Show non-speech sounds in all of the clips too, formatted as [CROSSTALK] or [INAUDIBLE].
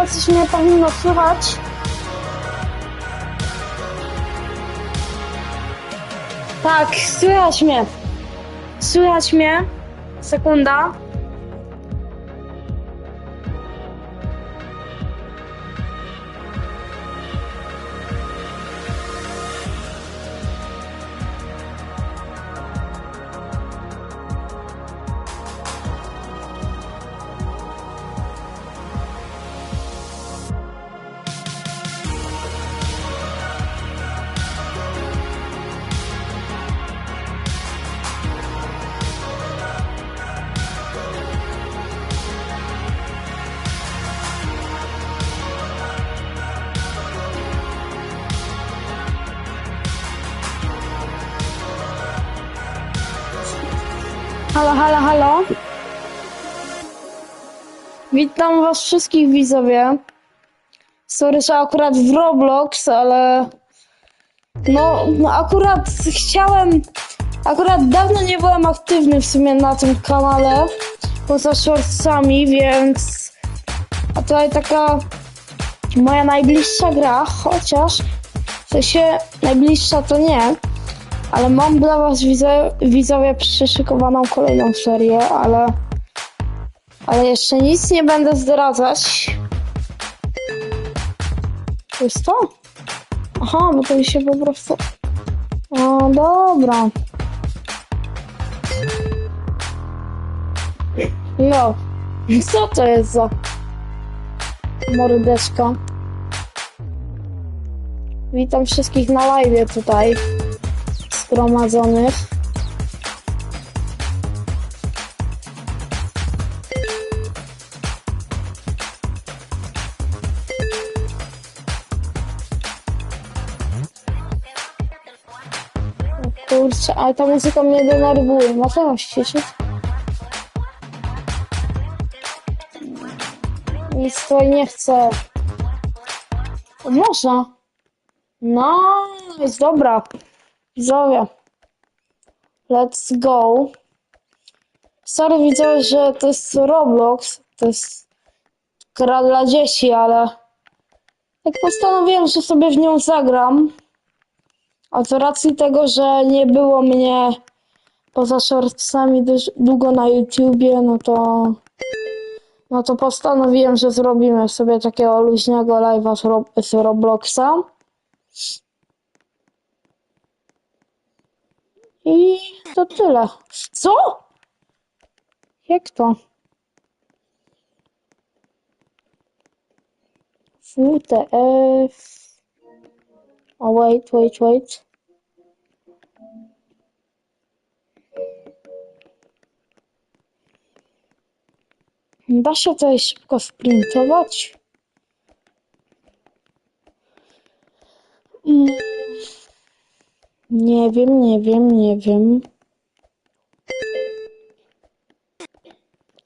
teraz już mnie powinno słychać? Tak, słychać mnie. Słychać mnie. Sekunda. Halo, halo, halo. Witam was wszystkich widzowie. Sorry, że akurat w Roblox, ale no, no akurat chciałem, akurat dawno nie byłem aktywny w sumie na tym kanale, poza shortsami, więc a tutaj taka moja najbliższa gra, chociaż w sensie najbliższa to nie, ale mam dla was widzowie, widzowie przyszykowaną kolejną serię, ale ale jeszcze nic nie będę zdradzać. To jest to? Aha, bo to mi się po prostu... O, dobra. No, [LAUGHS] co to jest za mordeczka? Witam wszystkich na live tutaj zgromadzonych. Kurczę, ale ta muzyka mnie denerwuje. Można ściszyć? Nic tutaj nie chcę. Można. No, jest dobra. Widzowie. Let's go. Sorry widzowie, że to jest Roblox. To jest gra dla dzieci, ale tak postanowiłem, że sobie w nią zagram. A z racji tego, że nie było mnie poza shortsami długo na YouTubie, no to no to postanowiłem, że zrobimy sobie takiego luźnego live'a z, Rob z Robloxa. I to tyle. Co? Jak to? WTF. Oh, wait, wait, wait. Da się tutaj szybko sprintować? Mm. Nie wiem, nie wiem, nie wiem.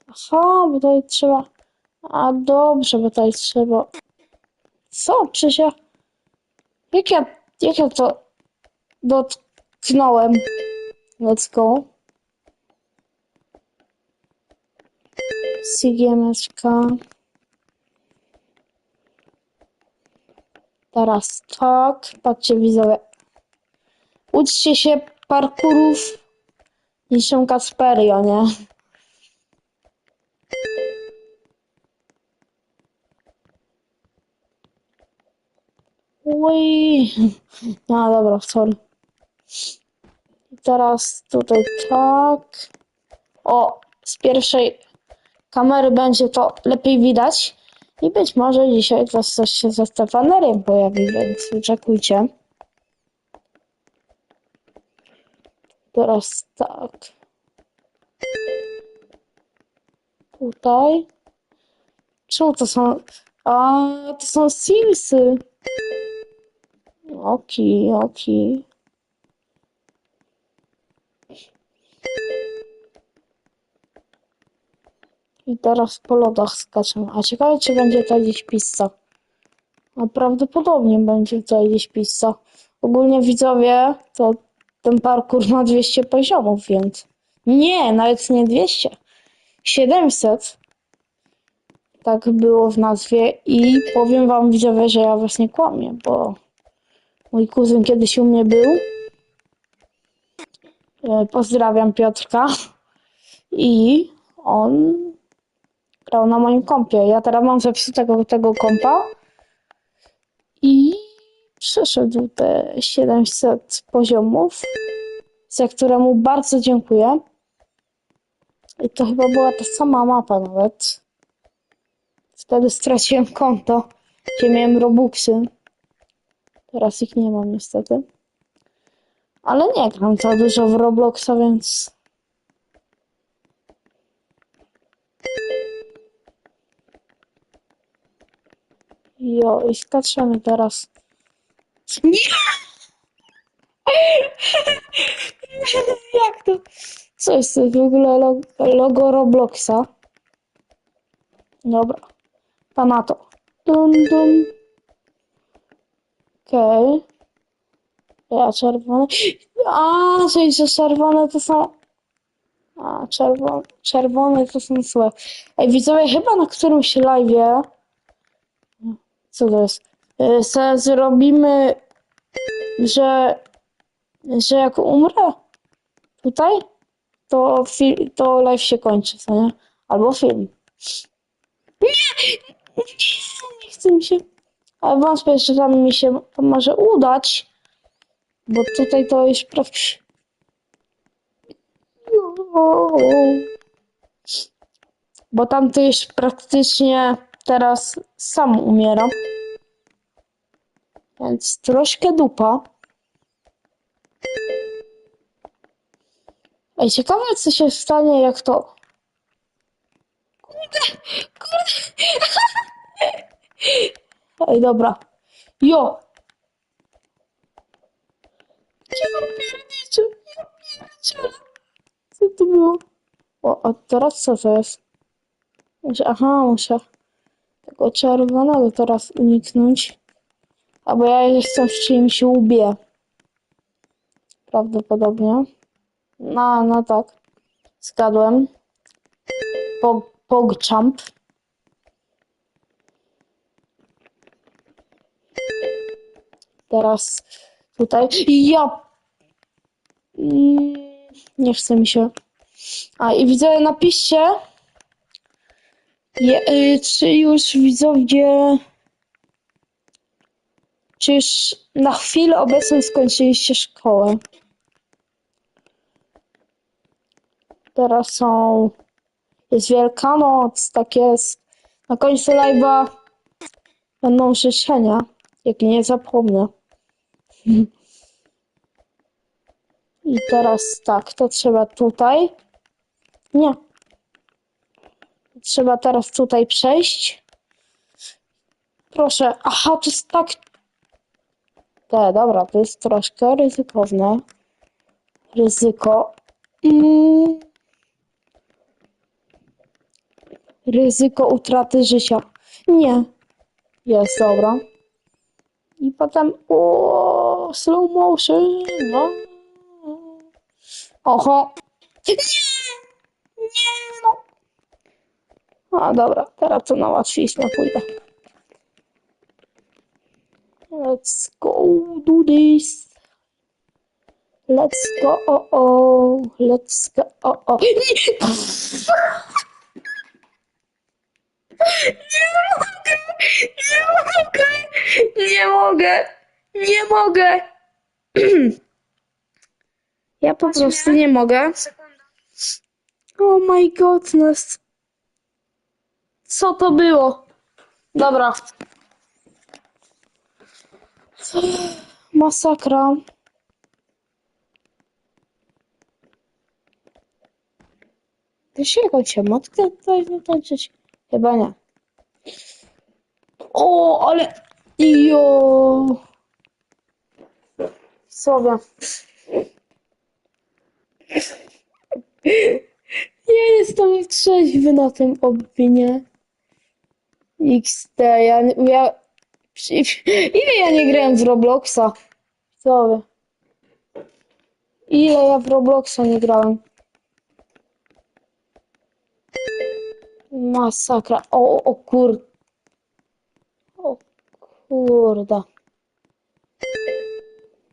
Aha, bo tutaj trzeba... A dobrze, bo tutaj trzeba... Co? Przecież ja... Jak ja, jak ja to dotknąłem? Let's go. Sigiemeczka. Teraz tak. Patrzcie widzowie. Uczcie się parkurów niczym Kasperio, nie? Ui. No dobra, sorry. Teraz tutaj tak. O, z pierwszej kamery będzie to lepiej widać. I być może dzisiaj też coś się ze Stefaneriem pojawi, więc wyczekujcie. Teraz tak. Tutaj. Czemu to są... A, to są Simsy. Oki, oki. I teraz po lodach skaczę. A ciekawe, czy będzie to gdzieś pizza. A prawdopodobnie będzie to gdzieś pizza. Ogólnie widzowie, to ten parkour ma 200 poziomów, więc... Nie, nawet nie 200. 700. tak było w nazwie i powiem wam widzowie, że ja was nie kłamię, bo mój kuzyn kiedyś u mnie był. E, Pozdrawiam Piotrka. I on grał na moim kompie. Ja teraz mam zepsutego tego kompa przeszedł te 700 poziomów, za które mu bardzo dziękuję. I to chyba była ta sama mapa nawet. Wtedy straciłem konto, gdzie miałem robuxy. Teraz ich nie mam niestety. Ale nie gram za dużo w Robloxa, więc... Jo, i skaczemy teraz. Nie! Jak to? Co jest to w ogóle lo- logo Robloxa? Dobra. Pana to. Dum, dum. Okej. Ja czerwone. A, czyli że czerwone to są. A, czerwone, czerwone to są złe. Ej, widzowie, chyba na którymś live'ie. Co to jest? Se zrobimy, że, że jak umrę tutaj, to, fi- to live się kończy, co nie? Albo film. Nie! Nie, chce mi się. Ale wątpię, że tam mi się to może udać. Bo tutaj to jest praw... Bo tam to już praktycznie teraz sam umieram. Więc troszkę dupa. Ej, ciekawe co się stanie jak to... Kurde, kurde. [LAUGHS] Ej, dobra. Jo! Ja pierniczę, ja pierniczę. Co to było? O, a teraz co to jest? Aha, muszę tego czerwonego teraz uniknąć. Albo ja jestem w czymś łbie. Prawdopodobnie. No, no tak. Zgadłem. Pog, pogchamp. Teraz tutaj. Ja. Mm, Nie chce mi się. A i widzę, napiszcie, je, y, czy już widzowie, czy już na chwilę obecną skończyliście szkołę. Teraz są, jest Wielkanoc, tak jest. Na końcu live'a będą życzenia, jak nie zapomnę. I teraz tak, to trzeba tutaj. Nie. Trzeba teraz tutaj przejść. Proszę. Aha, to jest tak. Te, dobra, to jest troszkę ryzykowne. Ryzyko. Mm. Ryzyko utraty życia. Nie. Jest, dobra. I potem. O, slow motion. No. Oho. Nie! Nie, no. A, dobra, teraz to na łatwiznę pójdę. Let's go do this. Let's go, o, o. Let's go, [GASPS] o, o. Nie mogę! Nie mogę! Nie mogę! [CLEARS THROAT] Ja po prostu nie mogę. Oh my goodness. Co to było? Dobra. Masakra. Wiesz jakąś emotkę tutaj wytańczyć? Chyba nie. O, ale... Jo. Słowia. Ja jestem trzeźwy na tym obinie. XD, ja, nie- ja... [LAUGHS] Ile ja nie grałem w Robloxa? Wy? Ile ja w Robloxa nie grałem? Masakra. O, o kur... O kurde.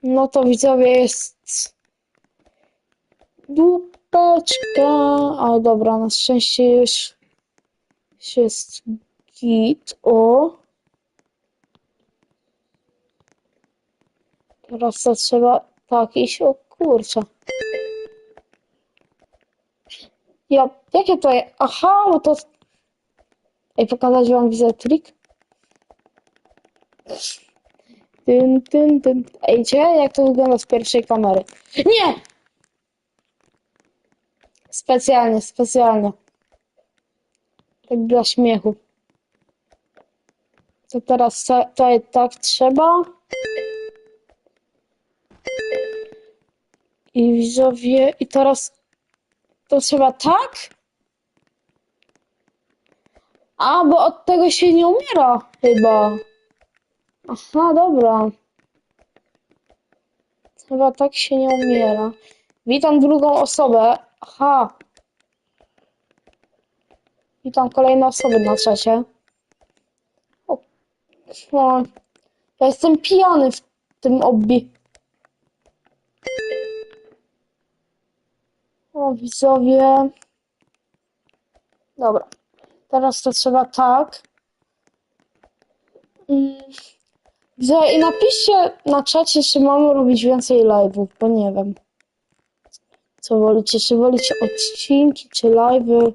No to widzowie jest... Dupeczka. O dobra, na szczęście już już jest git. O. To trzeba tak iść. O kurczę. Ja, jakie to jest? Aha, bo to... Ej, pokazać wam widzę trik? Tyn, tyn, tyn. Ej, ciekawe jak to wygląda z pierwszej kamery. Nie! Specjalnie, specjalnie. Tak dla śmiechu. To teraz to, to tak trzeba. I widzowie, i teraz to trzeba tak? A, bo od tego się nie umiera chyba. Aha, dobra. Chyba tak się nie umiera. Witam drugą osobę. Aha. Witam kolejne osoby na czacie. O, o, ja jestem pijany w tym obbi. O, widzowie. Dobra. Teraz to trzeba tak. Mm. I napiszcie na czacie, czy mamy robić więcej live'ów, bo nie wiem. Co wolicie? Czy wolicie odcinki, czy live'y?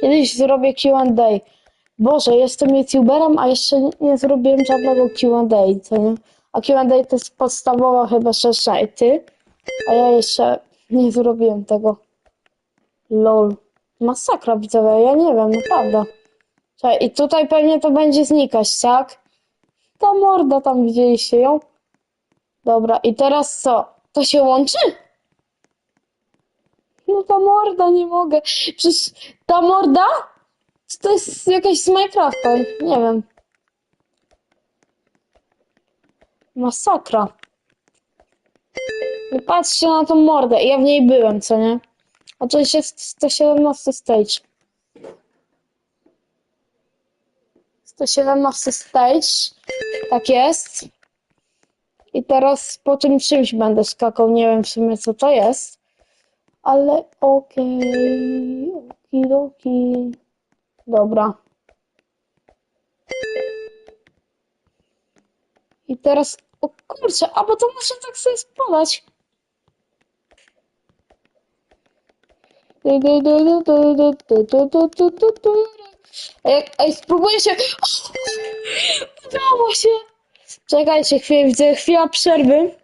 Kiedyś zrobię Q&A. Boże, jestem youtuberem, a jeszcze nie zrobiłem żadnego Q&A, co nie? A Q&A to jest podstawowa chyba na ty, a ja jeszcze nie zrobiłem tego. Lol. Masakra widzowie, ja nie wiem, naprawdę. Czekaj, I tutaj pewnie to będzie znikać, tak? Ta morda tam widzieliście ją? Dobra, i teraz co? To się łączy? No ta morda, nie mogę. Przecież ta morda? Czy to jest jakaś z Minecrafta? Nie wiem. Masakra. No patrzcie na tą mordę. Ja w niej byłem, co nie? A to jest 117 stage. 117 stage. Tak jest. I teraz po tym czymś będę skakał. Nie wiem w sumie co to jest. Ale okej. Okidoki. Dobra. I teraz. O kurczę, a bo to muszę tak sobie spalać. Ej, spróbuję się... Udało się! Czekajcie chwilę, widzę chwila przerwy.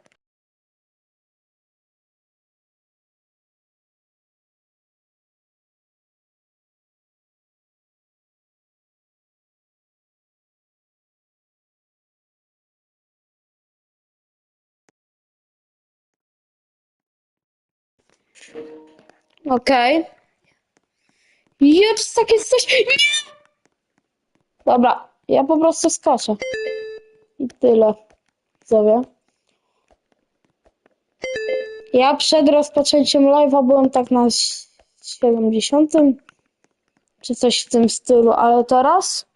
Okej. Jeps, tak jesteś. Nie! Dobra, ja po prostu skaczę. I tyle. Zowie. Ja przed rozpoczęciem live'a byłem tak na 70. Czy coś w tym stylu, ale teraz.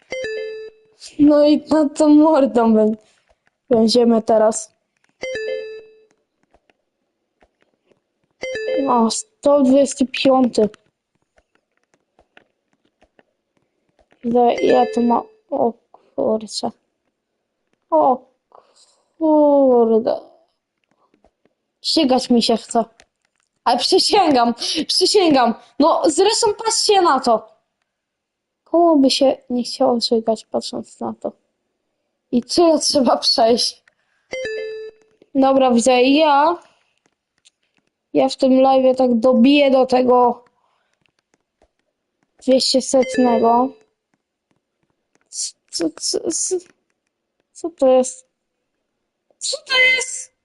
No i na tą mordą bę- będziemy teraz. O, 125. Ile ja tu mam? O kurczę. O kurde. Ścigać mi się chce. Ale przysięgam, przysięgam. No zresztą patrzcie na to. Komu by się nie chciało żygać patrząc na to? I tyle trzeba przejść. Dobra, widzę, ja... Ja w tym live tak dobiję do tego 200 setnego. Co, co, co, co to jest? Co to jest?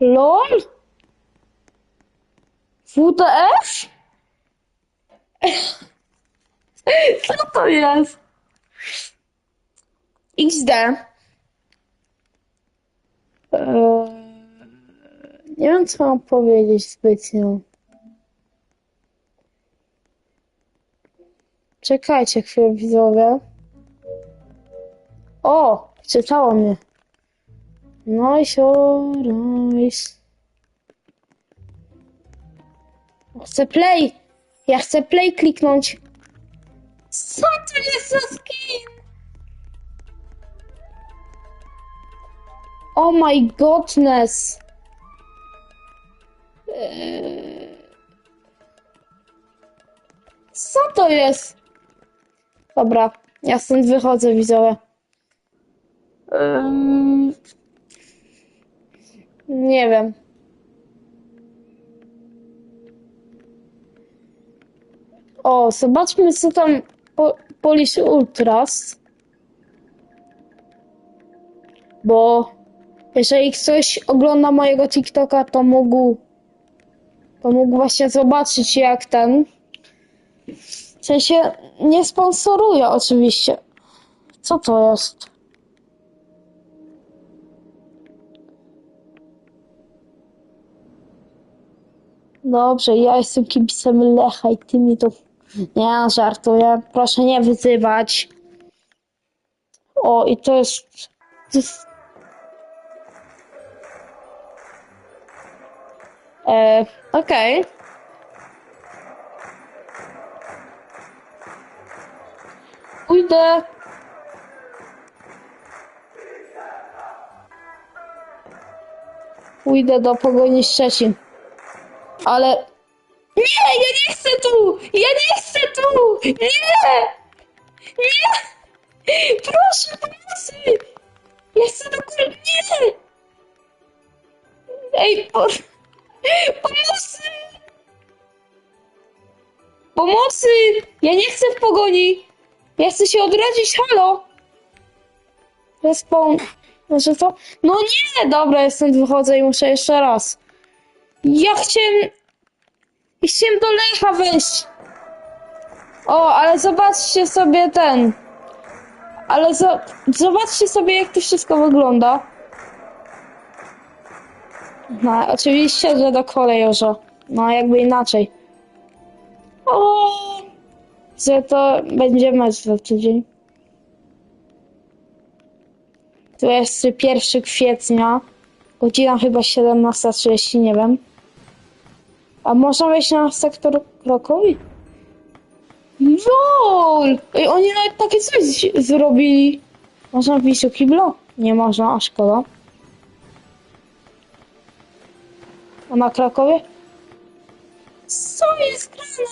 LOL? WTF? [LAUGHS] Co to jest? XD. Eee, Nie wiem, co mam powiedzieć zbytnio. Czekajcie chwilę, widzowie. O! Czytało mnie. Nice, o, nice. Chcę play! Ja chcę play kliknąć. Co to jest za skin? Oh my godness. Eee. Co to jest? Dobra, ja stąd wychodzę, widzowie. Eee. Nie wiem. O, zobaczmy, co tam po, Polish Ultras. Bo jeżeli ktoś ogląda mojego TikToka, to mógł, to mógł właśnie zobaczyć, jak ten. W sensie nie sponsoruję oczywiście. Co to jest? Dobrze, ja jestem kibicem Lecha i ty mi to... Nie, żartuję. Proszę nie wyzywać. O, i to jest... To jest... E, okej. Pójdę. Pójdę do Pogoni Szczecin. Ale... Nie, ja nie chcę tu! Ja nie chcę tu! Nie! Nie! Proszę, pomocy! Ja chcę do góry! Nie! Ej, po... pomocy! Pomocy! Ja nie chcę w pogoni! Ja chcę się odrodzić, halo! Respawn... Może to? No nie! Dobra, ja stąd wychodzę i muszę jeszcze raz. Ja chciałem... Chciałem do Lecha wejść. O, ale zobaczcie sobie ten. Ale zo... zobaczcie sobie, jak to wszystko wygląda. No, oczywiście, że do kolejorza. No, jakby inaczej. O, że to będzie mecz za tydzień. To jest 1 kwietnia. Godzina chyba 17.30, nie wiem. A można wejść na sektor Krakowi? LOL! Ej, oni nawet takie coś zrobili. Można wbić do kibla? Nie można, a szkoda. A na Krakowie? Co jest grane?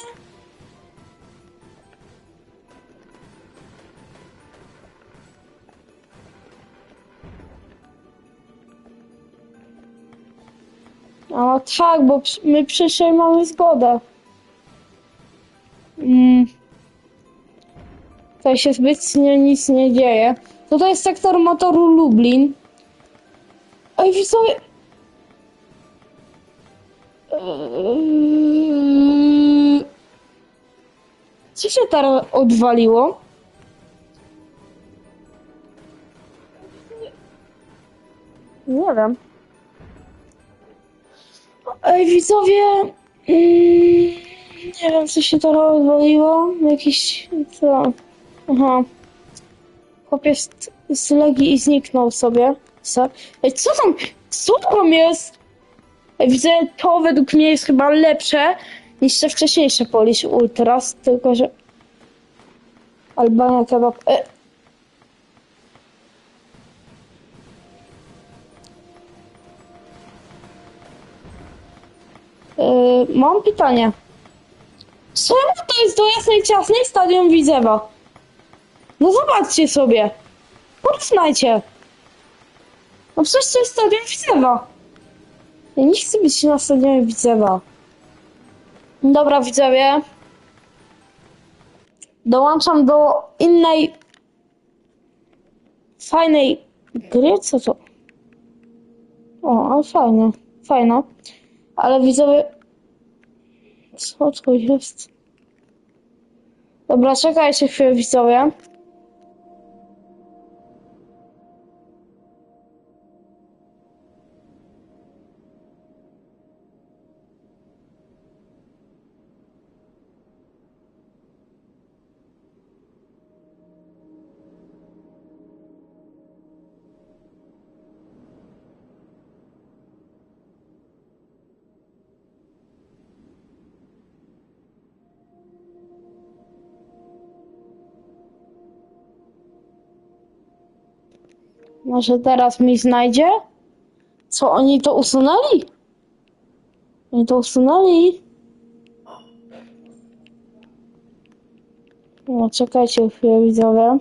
A no tak, bo my przyszłej mamy zgodę. Mm. Tutaj się zbytnio nic nie dzieje. Tutaj jest sektor motoru Lublin. Ej, widzowie... Co się teraz odwaliło? Nie wiem. Ej, widzowie... Mm, nie wiem, co się teraz odwaliło. Jakiś... Co? Aha. Chłopiec z Legii i zniknął sobie. Co? Ej, co tam? Co tam jest? Widzę, to według mnie jest chyba lepsze niż te wcześniejsze Polish Ultras, tylko że... Albania kebab... E... E, mam pytanie. Czemu to jest do jasnej ciasnej stadion Widzewa? No zobaczcie sobie. Porównajcie. No przecież to jest stadion Widzewa. Ja nie chcę być na stadionie Widzewa. Dobra, widzowie. Dołączam do innej fajnej gry. Co to? O, ale fajne. Fajne. Ale widzowie... Co to jest? Dobra, czekajcie chwilę, widzowie. Może teraz mi znajdzie? Co, oni to usunęli? Oni to usunęli? No, czekajcie chwilę, widzowie.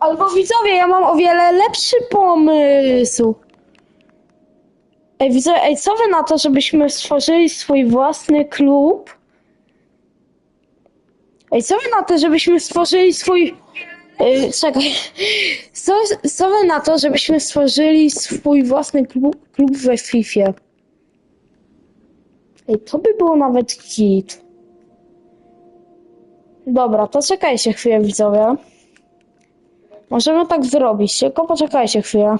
Albo widzowie, ja mam o wiele lepszy pomysł. Ej, widzowie, ej, co wy na to, żebyśmy stworzyli swój własny klub? Ej, co wy na to, żebyśmy stworzyli swój... Yy, czekaj. Co, co wy na to, żebyśmy stworzyli swój własny klub, klub we FIFA? Ej, to by było nawet hit. Dobra, to czekajcie chwilę, widzowie. Możemy tak zrobić, tylko poczekajcie chwilę.